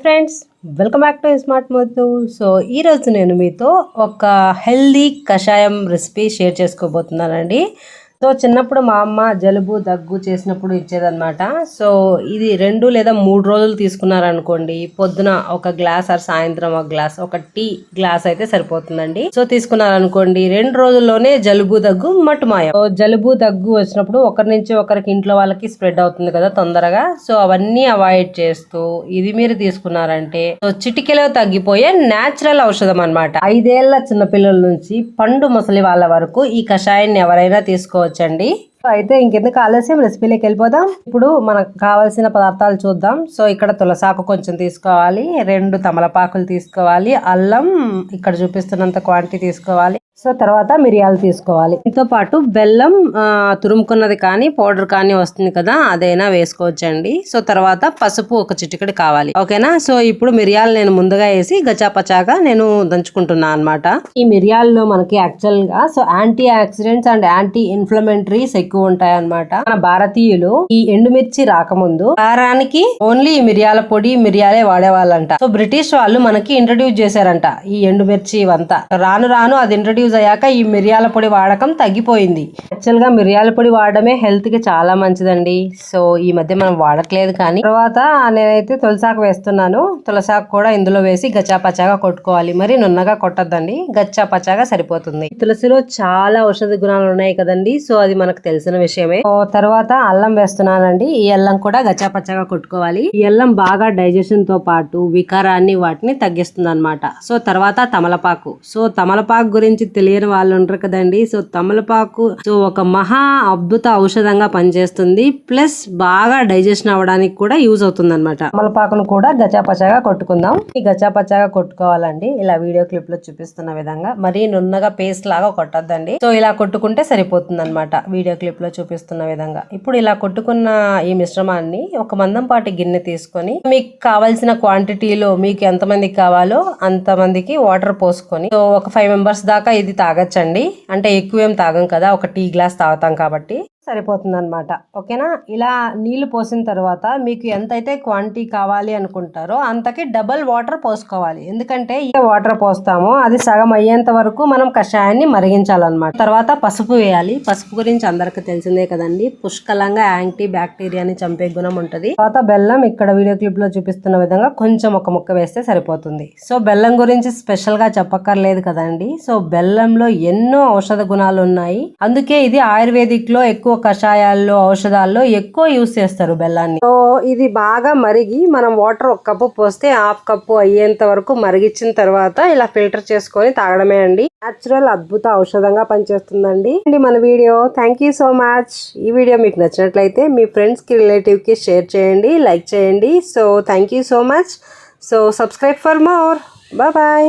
Friends welcome back to smart Madhu so ఈరోజు నేను మీతో ఒక హెల్దీ కషాయం రెసిపీ షేర్ చేసుకోబోతున్నానండి. సో చిన్నప్పుడు మా అమ్మ జలుబు దగ్గు చేసినప్పుడు ఇచ్చేదన్నమాట. సో ఇది రెండు లేదా మూడు రోజులు తీసుకున్నారనుకోండి పొద్దున ఒక గ్లాస్ ఆర్ సాయంత్రం ఒక గ్లాస్ ఒక టీ గ్లాస్ అయితే సరిపోతుందండి. సో తీసుకున్నారనుకోండి రెండు రోజుల్లోనే జలుబు దగ్గు మట్టుమాయం సో జలుబు దగ్గు వచ్చినప్పుడు ఒకరి నుంచి ఒకరికి ఇంట్లో వాళ్ళకి స్ప్రెడ్ అవుతుంది కదా తొందరగా. సో అవన్నీ అవాయిడ్ చేస్తూ ఇది మీరు తీసుకున్నారంటే సో చిటికెలో తగ్గిపోయే న్యాచురల్ ఔషధం అనమాట ఐదేళ్ళ చిన్నపిల్లల నుంచి పండు ముసలి వాళ్ళ వరకు ఈ కషాయాన్ని ఎవరైనా తీసుకోవచ్చు? సో అయితే ఇంకెందుకు ఆలస్యం? రెసిపీలోకి వెళ్ళిపోదాం. ఇప్పుడు మనకు కావాల్సిన పదార్థాలు చూద్దాం. సో ఇక్కడ తులసాకు కొంచెం తీసుకోవాలి. రెండు తమలపాకులు తీసుకోవాలి. అల్లం ఇక్కడ చూపిస్తున్నంత క్వాంటిటీ తీసుకోవాలి. సో తర్వాత మిరియాలు తీసుకోవాలి. దీంతో పాటు బెల్లం తురుముకున్నది కానీ పౌడర్ కానీ వస్తుంది కదా అదైనా వేసుకోవచ్చండి. సో తర్వాత పసుపు ఒక చిటికెడు కావాలి. ఓకేనా? సో ఇప్పుడు మిరియాలు నేను ముందుగా వేసి గచాపచాగా నేను దంచుకుంటున్నా అన్నమాట. ఈ మిరియాల్లో మనకి యాక్చువల్గా so antioxidants and anti inflammatories ఎక్కువ ఉంటాయి అన్నమాట. మన భారతీయులు ఈ ఎండుమిర్చి రాకముందు కారానికి ఓన్లీ మిరియాల పొడి మిరియాలే వాడేవాళ్ళంట. సో బ్రిటిష్ వాళ్ళు మనకి ఇంట్రడ్యూస్ చేశారంట ఈ ఎండుమిర్చి ఇవంతా. రాను రాను అది ఇంట్రడ్యూస్ అయ్యాక ఈ మిరియాల పొడి వాడకం తగ్గిపోయింది. యాక్చువల్గా మిరియాల పొడి వాడడమే హెల్త్కి చాలా మంచిదండి. సో ఈ మధ్య మనం వాడట్లేదు కానీ తర్వాత నేనైతే తులసాకు వేస్తున్నాను. తులసాకు కూడా ఇందులో వేసి గచ్చాపచ్చాగా కొట్టుకోవాలి. మరి నున్నగా కొట్టద్దండి. గచ్చాపచ్చాగా సరిపోతుంది. తులసిలో చాలా ఔషధ గుణాలు ఉన్నాయి కదండి. సో అది మనకు తెలిసిన విషయమే. తర్వాత అల్లం వేస్తున్నానండి. ఈ అల్లం కూడా గచ్చాపచ్చాగా కొట్టుకోవాలి. ఈ అల్లం బాగా డైజెషన్తో పాటు వికారాన్ని వాటిని తగ్గిస్తుంది అనమాట సో తర్వాత తమలపాకు. సో తమలపాకు గురించి తెలియని వాళ్ళు ఉంటారు కదండి. సో తమలపాకు సో ఒక మహా అద్భుత ఔషధంగా పనిచేస్తుంది. ప్లస్ బాగా డైజెషన్ అవ్వడానికి కూడా యూజ్ అవుతుంది అనమాట తమలపాకును కూడా గచాపచాగా కొట్టుకుందాం. ఈ గచాపచాగా కొట్టుకోవాలండి. ఇలా వీడియో క్లిప్లో చూపిస్తున్న విధంగా. మరీ నున్నగా పేస్ట్ లాగా కొట్టద్దండి. సో ఇలా కొట్టుకుంటే సరిపోతుంది అనమాట వీడియో క్లిప్లో చూపిస్తున్న విధంగా. ఇప్పుడు ఇలా కొట్టుకున్న ఈ మిశ్రమాన్ని ఒక మందంపాటి గిన్నె తీసుకొని మీకు కావాల్సిన క్వాంటిటీలో మీకు ఎంతమందికి కావాలో అంతమందికి వాటర్ పోసుకొని సో ఒక ఫైవ్ మెంబర్స్ దాకా ఇది తాగొచ్చండి. అంటే ఎక్కువ ఏం తాగం కదా ఒక టీ గ్లాస్ తాగుతాం కాబట్టి. సరిపోతుంది అనమాట ఓకేనా? ఇలా నీళ్ళు పోసిన తర్వాత మీకు ఎంతైతే క్వాంటిటీ కావాలి అనుకుంటారో అంతకి డబల్ వాటర్ పోసుకోవాలి. ఎందుకంటే ఏ వాటర్ పోస్తామో అది సగం అయ్యేంత వరకు మనం కషాయాన్ని మరిగించాలన్నమాట. తర్వాత పసుపు వేయాలి. పసుపు గురించి అందరికి తెలిసిందే కదండి. పుష్కలంగా యాంటీ బ్యాక్టీరియాని చంపే గుణం ఉంటుంది. తర్వాత బెల్లం ఇక్కడ వీడియో క్లిప్లో చూపిస్తున్న విధంగా కొంచెం ఒక ముక్క వేస్తే సరిపోతుంది. సో బెల్లం గురించి స్పెషల్గా చెప్పక్కర్లేదు కదండి. సో బెల్లంలో ఎన్నో ఔషధ గుణాలు ఉన్నాయి అందుకే ఇది ఆయుర్వేదిక్లో ఎక్కువ కషాయాల్లో ఔషధాల్లో ఎక్కువ యూస్ చేస్తారు బెల్లాన్ని. సో ఇది బాగా మరిగి మనం వాటర్ ఒక కప్పు పోస్తే హాఫ్ కప్పు అయ్యేంత వరకు మరిగించిన తర్వాత ఇలా ఫిల్టర్ చేసుకొని తాగడమే అండి. న్యాచురల్ అద్భుత ఔషధంగా పనిచేస్తుందండి. అండి మన video. Thank you so much ఈ వీడియో మీకు నచ్చినట్లయితే మీ ఫ్రెండ్స్కి రిలేటివ్కి షేర్ చేయండి లైక్ చేయండి. So thank you so much so subscribe for more bye